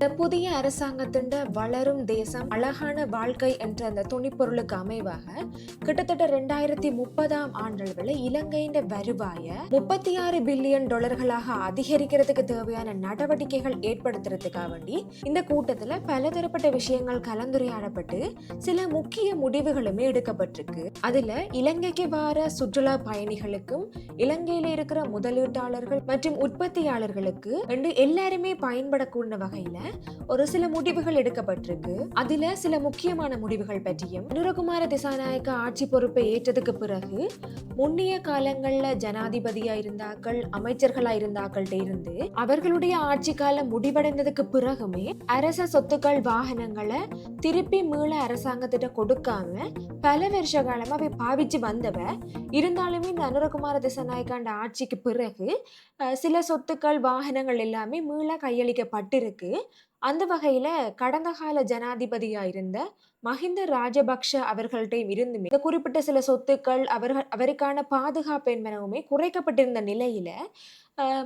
இந்த புதிய அரசாங்கத்தின் வளரும் தேசம் அழகான வாழ்க்கை என்ற அந்த துணிப்பொருளுக்கு அமைவாக கிட்டத்தட்ட ரெண்டாயிரத்தி முப்பதாம் ஆண்டளவில் இலங்கையின் வருவாய முப்பத்தி ஆறு பில்லியன் டாலர்களாக அதிகரிக்கிறதுக்கு தேவையான நடவடிக்கைகள் ஏற்படுத்துறதுக்காக வேண்டி இந்த கூட்டத்துல பலதரப்பட்ட விஷயங்கள் கலந்துரையாடப்பட்டு சில முக்கிய முடிவுகளுமே எடுக்கப்பட்டிருக்கு. அதுல இலங்கைக்கு வார சுற்றுலா பயணிகளுக்கும் இலங்கையில இருக்கிற முதலீட்டாளர்கள் மற்றும் உற்பத்தியாளர்களுக்கு எல்லாருமே பயன்படக்கூடிய வகையில ஒரு சில முடிவுகள் எடுக்கப்பட்டிருக்கு. அதுல சில முக்கியமான முடிவுகள் பற்றியும் அனுரகுமார திசாநாயக்க ஆட்சி பொறுப்பை ஏற்றதுக்கு பிறகு முன்னைய காலங்கள்ல ஜனாதிபதியா இருந்தாக்கள் அமைச்சர்களா இருந்தாக்கள்கிட்ட இருந்து அவர்களுடைய ஆட்சி காலம் முடிவடைந்ததுக்கு பிறகுமே அரச சொத்துக்கள் வாகனங்களை திருப்பி மீள அரசாங்கத்திட்ட கொடுக்காம பல வருஷ காலமா அவை பாவிச்சு வந்தவ இருந்தாலுமே இந்த அனுரகுமார திசாநாயக்காண்ட ஆட்சிக்கு பிறகு சில சொத்துக்கள் வாகனங்கள் எல்லாமே மீள கையளிக்கப்பட்டிருக்கு. அந்த வகையில கடந்த கால ஜனாதிபதியா இருந்த மஹிந்த ராஜபக்ஷ அவர்கள்ட்டையும் இருந்துமே இந்த குறிப்பிட்ட சில சொத்துக்கள் அவர்கள் அவருக்கான பாதுகாப்பு என்பனவுமே குறைக்கப்பட்டிருந்த நிலையில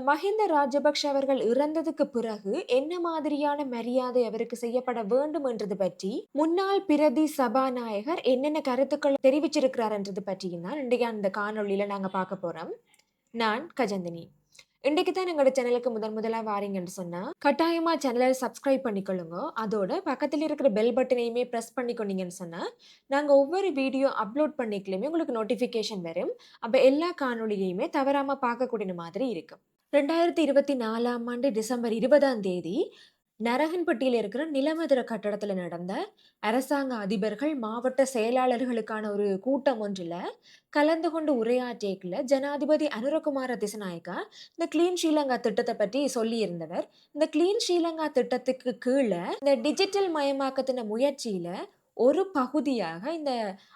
மஹிந்த ராஜபக்ஷ அவர்கள் இறந்ததுக்கு பிறகு என்ன மாதிரியான மரியாதை அவருக்கு செய்யப்பட வேண்டும் என்றது பற்றி முன்னாள் பிரதி சபாநாயகர் என்னென்ன கருத்துக்கள் தெரிவிச்சிருக்கிறார் என்றது பற்றியும் தான் இன்றைக்கு அந்த காணொளியில நாங்க பார்க்க போறோம். நான் கஜந்தினி. இன்றைக்கு தான் எங்களோட சேனலுக்கு முதன் முதலாக வாரீங்கன்னு சொன்னால் கட்டாயமாக சேனலை சப்ஸ்கிரைப் பண்ணிக்கொள்ளுங்க. அதோட பக்கத்தில் இருக்கிற பெல் பட்டனையுமே ப்ரெஸ் பண்ணிக்கொண்டீங்கன்னு சொன்னால் நாங்கள் ஒவ்வொரு வீடியோ அப்லோட் பண்ணிக்கலையுமே உங்களுக்கு நோட்டிஃபிகேஷன் வரும். அப்போ எல்லா காணொலியையுமே தவறாமல் பார்க்கக்கூடிய மாதிரி இருக்கும். ரெண்டாயிரத்தி இருபத்தி நாலாம் ஆண்டு டிசம்பர் இருபதாம் தேதி நரகன்பட்டியில் இருக்கிற நிலமதுர கட்டடத்துல நடந்த அரசாங்க அதிபர்கள் மாவட்ட செயலாளர்களுக்கான ஒரு கூட்டம் ஒன்றில் கலந்து கொண்டு உரையாற்றியக்குள்ள ஜனாதிபதி அனுரகுமார திசநாயக்கா இந்த கிளீன் ஸ்ரீலங்கா திட்டத்தை பற்றி சொல்லியிருந்தவர். இந்த கிளீன் ஸ்ரீலங்கா திட்டத்துக்கு கீழே இந்த டிஜிட்டல் மயமாக்கத்தின முயற்சியில ஒரு பகுதியாக இந்த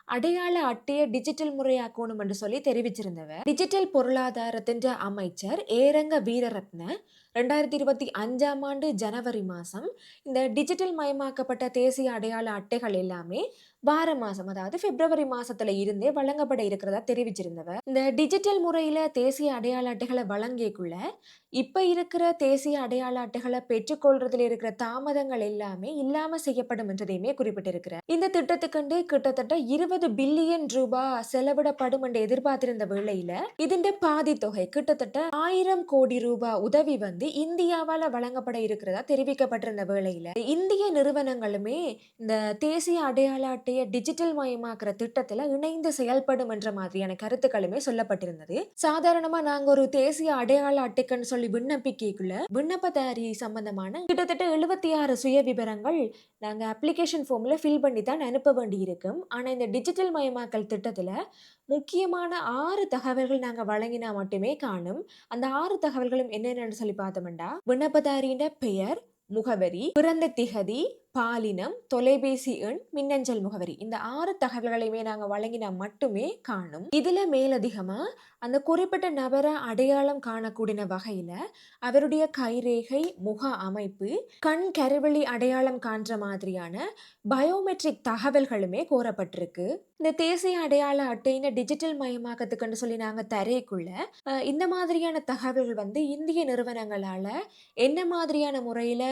அடையாள அட்டையை டிஜிட்டல் முறையாக்கணும் என்று சொல்லி தெரிவிச்சிருந்தவர். டிஜிட்டல் பொருளாதாரத்தின் அமைச்சர் ஏரங்க வீரரத்ன ரெண்டாயிரத்தி இருபத்தி அஞ்சாம் ஆண்டு ஜனவரி மாதம் இந்த டிஜிட்டல் மயமாக்கப்பட்ட தேசிய அடையாள அட்டைகள் எல்லாமே வார மாதம் அதாவது பிப்ரவரி மாதத்தில் இருந்தே வழங்கப்பட இருக்கிறதா தெரிவிச்சிருந்தவர். இந்த டிஜிட்டல் முறையில் தேசிய அடையாள அட்டைகளை வழங்கியக்குள்ள இப்போ இருக்கிற தேசிய அடையாள அட்டைகளை பெற்றுக்கொள்றதுல இருக்கிற தாமதங்கள் எல்லாமே இல்லாமல் செய்யப்படும் என்றதையுமே குறிப்பிட்டிருக்கிறார். இந்த திட்டத்துக்கண்டு கிட்டத்தட்ட இருபது பில்லியன் ரூபாய் செலவிடப்படும் என்று எதிர்பார்த்திருந்த வேளையில இதன் பாதி தொகை கிட்டத்தட்ட ஆயிரம் கோடி ரூபாய் உதவி வந்து இந்தியாவால் வழங்கப்பட இருக்கிறதா தெரிவிக்கப்பட்டிருந்த வேளையில். இந்திய நிறுவனங்களுமே இந்த தேசிய அடையாள அட்டையை டிஜிட்டல் மயமாக்குற திட்டத்தில் இணைந்து செயல்படும் என்ற மாதிரியான கருத்துக்களுமே சொல்லப்பட்டிருந்தது. சாதாரணமாக நாங்கள் ஒரு தேசிய அடையாள அட்டைக்குன்னு சொல்லி விண்ணப்பிக்கக்குள்ள விண்ணப்பதாரி சம்பந்தமான கிட்டத்தட்ட எழுபத்தி ஆறு சுய விவரங்கள் நாங்கள் அப்ளிகேஷன் ஃபார்மில் ஃபில் பண்ணி தான் அனுப்ப வேண்டி இருக்கும் ஆனால் இந்த டிஜிட்டல் மயமாக்கல் திட்டத்தில் முக்கியமான ஆறு தகவல்கள் நாங்க வழங்கினா மட்டுமே காணும். அந்த ஆறு தகவல்களும் என்னென்னு சொல்லி பார்த்தோம்டா. விண்ணப்பதாரியின் பெயர் முகவரி பிறந்த திகதி பாலினம் தொலைபேசி எண் மின்னஞ்சல் முகவரி. இந்த ஆறு தகவல்களையுமே நாங்க வழங்கினா மட்டுமே காணும். இதுல மேலதிகமா அந்த குறிப்பிட்ட நபரை அடையாளம் காணக்கூடிய வகையில அவருடைய கைரேகை முக அமைப்பு கண் கருவெளி அடையாளம் காண்ற மாதிரியான பயோமெட்ரிக் தகவல்களுமே கோரப்பட்டிருக்கு. இந்த தேசிய அடையாள அட்டையின டிஜிட்டல் மயமாக்கத்துக்குன்னு சொல்லி நாங்க தரைக்குள்ள இந்த மாதிரியான தகவல்கள் வந்து இந்திய நிறுவனங்களால என்ன மாதிரியான முறையில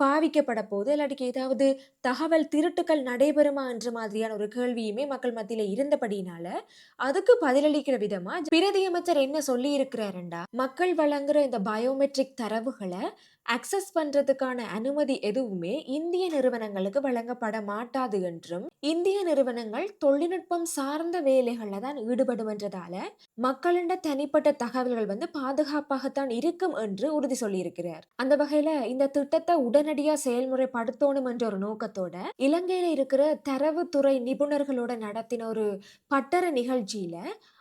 பாவிக்கப்பட போது இல்லாட்டிக்கு ஏதாவது தகவல் திருட்டுக்கள் நடைபெறுமா என்ற மாதிரியான ஒரு கேள்வியுமே மக்கள் மத்தியில இருந்தபடினால அதுக்கு பதிலளிக்கிற விதமா பிரதி அமைச்சர் என்ன சொல்லி இருக்கிறாருண்டா மக்கள் வழங்குற இந்த பயோமெட்ரிக் தரவுகளை அக்சஸ் பண்றதுக்கான அனுமதி எதுவுமே இந்திய நிறுவனங்களுக்கு வழங்கப்பட மாட்டாது என்றும் இந்திய நிறுவனங்கள் தொழில்நுட்பம் சார்ந்த வேலைகள்ல தான் ஈடுபடுமென்றதால மக்களிட தனிப்பட்ட தகவல்கள் வந்து பாதுகாப்பாகத்தான் இருக்கும் என்று உறுதி சொல்லியிருக்கிறார். அந்த வகையில இந்த திட்டத்தை உடனே உடனடியா செயல்முறைப்படுத்தணும் என்ற ஒரு நோக்கத்தோட இலங்கையில இருக்கிற தரவுத்துறை நிபுணர்களோட நடத்தின ஒரு பட்டற நிகழ்ச்சியில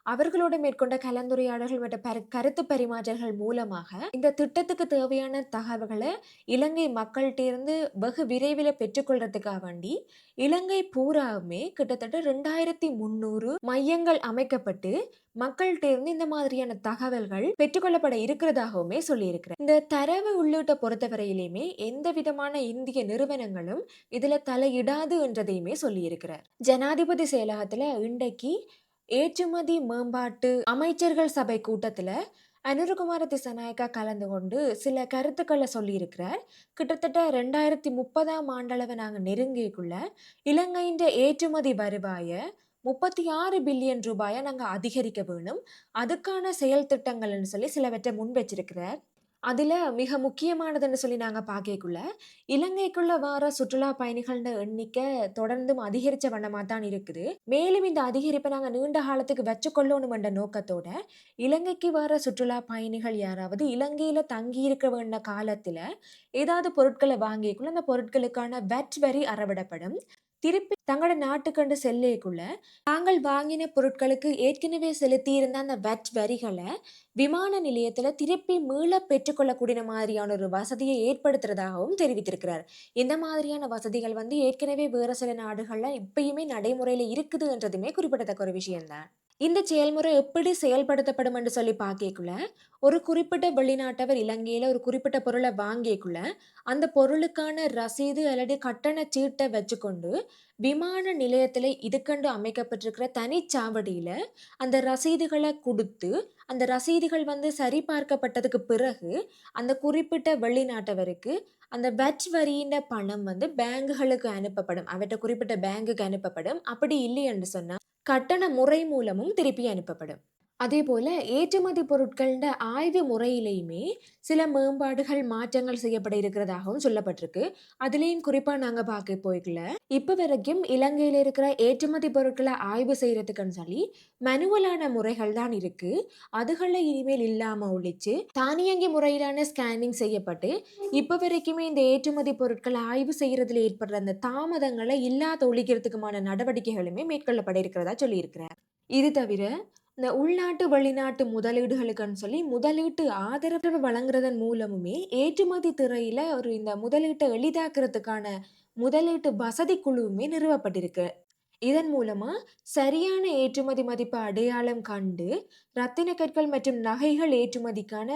அவர்களோட மேற்கொண்ட கலந்துரையாடல்கள் மற்றும் கருத்து பரிமாற்றல்கள் மூலமாக இந்த திட்டத்துக்கு தேவையான தகவல்களை இலங்கை மக்கள்கிட்ட இருந்து வெகு விரைவில் பெற்றுக்கொள்றதுக்காக வேண்டி இலங்கை பூராவுமே கிட்டத்தட்ட ரெண்டாயிரத்தி முந்நூறு மையங்கள் அமைக்கப்பட்டு மக்கள்கிட்ட இருந்து இந்த மாதிரியான தகவல்கள் பெற்றுக்கொள்ளப்பட இருக்கிறதாகவுமே சொல்லியிருக்கிறேன் இந்த தரவு உள்ளிட்ட பொறுத்தவரையிலுமே எந்த விதமான இந்திய நிறுவனங்களும் இதுல தலையிடாது என்றதையுமே சொல்லியிருக்கிறார். ஜனாதிபதி செயலகத்துல இன்றைக்கு ஏற்றுமதி மேம்பாட்டு அமைச்சர்கள் சபை கூட்டத்தில் அனுருகுமார திசநாயக்கா கலந்து கொண்டு சில கருத்துக்களை சொல்லியிருக்கிறார். கிட்டத்தட்ட ரெண்டாயிரத்தி முப்பதாம் ஆண்டளவை நாங்கள் நெருங்கிக்குள்ள இலங்கையின் ஏற்றுமதி வருவாயை முப்பத்தி ஆறு பில்லியன் ரூபாயை நாங்கள் அதிகரிக்க வேணும். அதுக்கான செயல் திட்டங்கள்னு சொல்லி சிலவற்றை முன் வச்சிருக்கிறார். அதில் மிக முக்கியமானதுன்னு சொல்லி நாங்க பார்க்கக்குள்ள, இலங்கைக்குள்ள வார சுற்றுலா பயணிகள்ட எண்ணிக்கை தொடர்ந்தும் அதிகரிச்ச வண்ணமா தான் இருக்குது. மேலும் இந்த அதிகரிப்பை நாங்க நீண்ட காலத்துக்கு வச்சுக்கொள்ளணுமென்ற நோக்கத்தோட, இலங்கைக்கு வர சுற்றுலா பயணிகள் யாராவது இலங்கையில தங்கியிருக்க வேண்ட காலத்தில் ஏதாவது பொருட்கள வாங்கியக்குள்ள, அந்த பொருட்களுக்கான வட் வரி அறவிடப்படும். திருப்பி தங்களோட நாட்டுக்கண்டு செல்லேக்குள்ள, தாங்கள் வாங்கின பொருட்களுக்கு ஏற்கனவே செலுத்தியிருந்த அந்த வட் வரிகளை விமான நிலையத்துல திருப்பி மீள பெற்றுக்கொள்ளக்கூடிய மாதிரியான ஒரு வசதியை ஏற்படுத்துறதாகவும் தெரிவித்திருக்கிறார். இந்த மாதிரியான வசதிகள் வந்து ஏற்கனவே வேறு சில நாடுகளில் இப்பயுமே நடைமுறையில இருக்குது என்றதுமே குறிப்பிடத்தக்க ஒரு விஷயம்தான் இந்த செயல்முறை எப்படி செயல்படுத்தப்படும் என்று சொல்லி பார்க்கக்குள்ள, ஒரு குறிப்பிட்ட வெளிநாட்டவர் இலங்கையில் ஒரு குறிப்பிட்ட பொருளை வாங்கியக்குள்ள, அந்த பொருளுக்கான ரசீது அல்லது கட்டண சீட்டை வச்சுக்கொண்டு விமான நிலையத்தில் இதுக்கண்டு அமைக்கப்பட்டிருக்கிற தனிச்சாவடியில் அந்த ரசீதுகளை கொடுத்து அந்த ரசீதுகள் வந்து சரிபார்க்கப்பட்டதுக்கு பிறகு அந்த குறிப்பிட்ட வெளிநாட்டவருக்கு அந்த வட் வரியின் பணம் வந்து பேங்குகளுக்கு அனுப்பப்படும். அவற்றை குறிப்பிட்ட பேங்குக்கு அனுப்பப்படும். அப்படி இல்லை என்று சொன்னால் கட்டண முறை மூலமும் திருப்பி அனுப்பப்படும். அதே போல் ஏற்றுமதி பொருட்கள்ட ஆய்வு முறையிலையுமே சில மேம்பாடுகள் மாற்றங்கள் செய்யப்பட இருக்கிறதாகவும் சொல்லப்பட்டிருக்கு. அதுலேயும் குறிப்பாக நாங்கள் பார்க்க போய்க்கல. இப்போ வரைக்கும் இலங்கையில் இருக்கிற ஏற்றுமதி பொருட்களை ஆய்வு செய்கிறதுக்குன்னு சொல்லி மனுவலான முறைகள் தான் இருக்குது அதுகளில் இனிமேல் இல்லாமல் ஒழிச்சு தானியங்கி முறையிலான ஸ்கேனிங் செய்யப்பட்டு இப்போ வரைக்குமே இந்த ஏற்றுமதி பொருட்களை ஆய்வு செய்கிறதுல ஏற்படுற அந்த தாமதங்களை இல்லாத ஒழிக்கிறதுக்குமான நடவடிக்கைகளுமே மேற்கொள்ளப்பட இருக்கிறதா சொல்லியிருக்கிறார். இது தவிர இந்த உள்நாட்டு வெளிநாட்டு முதலீடுகளுக்குன்னு சொல்லி முதலீட்டு ஆதரவு வழங்குறதன் மூலமுமே ஏற்றுமதி துறையில ஒரு இந்த முதலீட்டை எளிதாக்குறதுக்கான முதலீட்டு வசதி குழுவுமே நிறுவப்பட்டிருக்கு. இதன் மூலமா சரியான ஏற்றுமதி மதிப்பை அடையாளம் கண்டு ரத்தின கற்கள் மற்றும் நகைகள் ஏற்றுமதிக்கான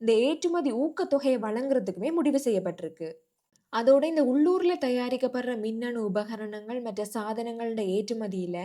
இந்த ஏற்றுமதி ஊக்கத்தொகையை வழங்குறதுக்குமே முடிவு செய்யப்பட்டிருக்கு. அதோட இந்த உள்ளூரில் தயாரிக்கப்படுற மின்னணு உபகரணங்கள் மற்ற சாதனங்களோட ஏற்றுமதியில்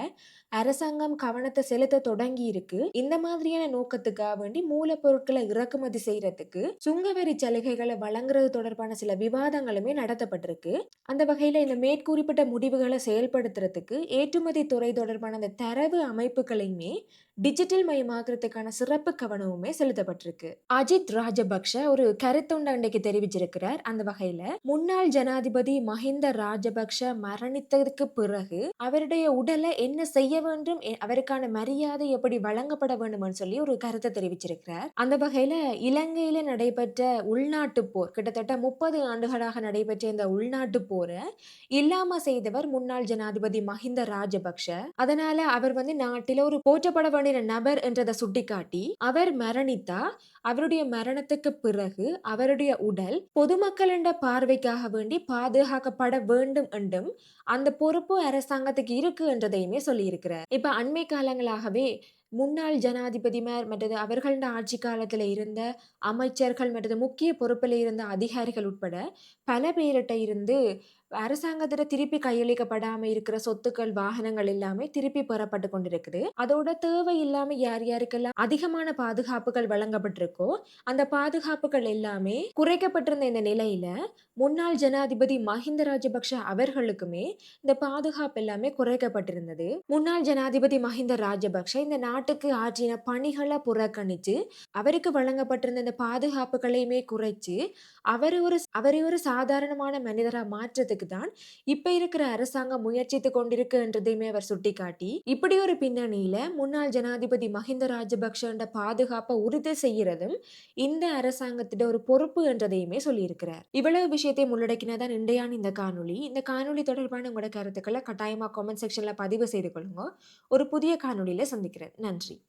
அரசாங்கம் கவனத்தை செலுத்த தொடங்கி இருக்கு. இந்த மாதிரியான நோக்கத்துக்காக வேண்டி மூலப்பொருட்களை இறக்குமதி செய்யறதுக்கு சுங்கவரி சலுகைகளை வழங்குறது தொடர்பான சில விவாதங்களுமே நடத்தப்பட்டிருக்கு. அந்த வகையில் இந்த மேற்குறிப்பிட்ட முடிவுகளை செயல்படுத்துறதுக்கு ஏற்றுமதி துறை தொடர்பான அந்த தரவு அமைப்புகளையுமே டிஜிட்டல் மயமாக்குறதுக்கான சிறப்பு கவனமுமே செலுத்தப்பட்டிருக்கு. அஜித் ராஜபக்ஷ ஒரு கருத்தொண்ட அன்றைக்கு தெரிவிச்சிருக்கிறார் அந்த வகையில. முன்னாள் ஜனாதிபதி மஹிந்த ராஜபக்ஷ மரணித்ததுக்கு பிறகு அவருடைய உடலை என்ன செய்ய வேண்டும் அவருக்கான மரியாதை எப்படி வழங்கப்பட வேண்டும் சொல்லி ஒரு கருத்தை தெரிவிச்சிருக்கிறார். அந்த வகையில இலங்கையில நடைபெற்ற உள்நாட்டு போர் கிட்டத்தட்ட முப்பது ஆண்டுகளாக நடைபெற்ற இந்த உள்நாட்டு போரை இல்லாம செய்தவர் முன்னாள் ஜனாதிபதி மஹிந்த ராஜபக்ஷ. அதனால அவர் வந்து நாட்டில ஒரு போற்றப்பட பண்ணின நபர் என்றதை சுட்டிக்காட்டி அவர் மரணித்தா அவருடைய மரணத்துக்கு பிறகு அவருடைய உடல் பொதுமக்களின் பார்வைக்காக வேண்டி பாதுகாக்கப்பட வேண்டும் என்றும் அந்த பொறுப்பு அரசாங்கத்துக்கு இருக்கு என்றதையுமே சொல்லியிருக்கிறார். இப்ப அண்மை காலங்களாகவே முன்னாள் ஜனாதிபதிமார் மற்றது அவர்கள ஆட்சி காலத்துல இருந்த அமைச்சர்கள் மற்றது முக்கிய பொறுப்பில் இருந்த அதிகாரிகள் உட்பட பல பேரிட்ட இருந்து அரசாங்கத்தில் திருப்பி கையளிக்கப்படாம இருக்கிற சொத்துக்கள் வாகனங்கள் எல்லாமே திருப்பி பெறப்பட்டு கொண்டிருக்குது. அதோட தேவை இல்லாம யார் யாருக்கெல்லாம் அதிகமான பாதுகாப்புகள் வழங்கப்பட்டிருக்கோ அந்த பாதுகாப்புகள் எல்லாமே குறைக்கப்பட்டிருந்த இந்த நிலையில முன்னாள் ஜனாதிபதி மஹிந்த ராஜபக்ஷ அவர்களுக்குமே இந்த பாதுகாப்பு எல்லாமே குறைக்கப்பட்டிருந்தது. முன்னாள் ஜனாதிபதி மஹிந்த ராஜபக்ஷ இந்த நாட்டுக்கு ஆற்றின பணிகளை புறக்கணித்து அவருக்கு வழங்கப்பட்டிருந்த இந்த பாதுகாப்புகளையுமே குறைச்சு அவர் ஒரு அவரை ஒரு சாதாரணமான மனிதராக மாற்றத்துக்கு தான் இப்போ இருக்கிற அரசாங்கம் முயற்சித்து கொண்டிருக்கு என்றதையுமே அவர் சுட்டிக்காட்டி இப்படி ஒரு பின்னணியில முன்னாள் ஜனாதிபதி மஹிந்த ராஜபக்ஷ பாதுகாப்பை உறுதி செய்யறதும் இந்த அரசாங்கத்திட ஒரு பொறுப்பு என்றதையுமே சொல்லியிருக்கிறார். இவ்வளவு விஷயத்தை உள்ளடக்கினதான் இன்றையான இந்த காணொலி இந்த காணொலி தொடர்பான உங்களோட கருத்துக்களை கட்டாயமாக கமெண்ட் செக்ஷனில் பதிவு செய்து கொள்ளுங்க. ஒரு புதிய காணொலியில் சந்திக்கிறேன். நன்றி. country.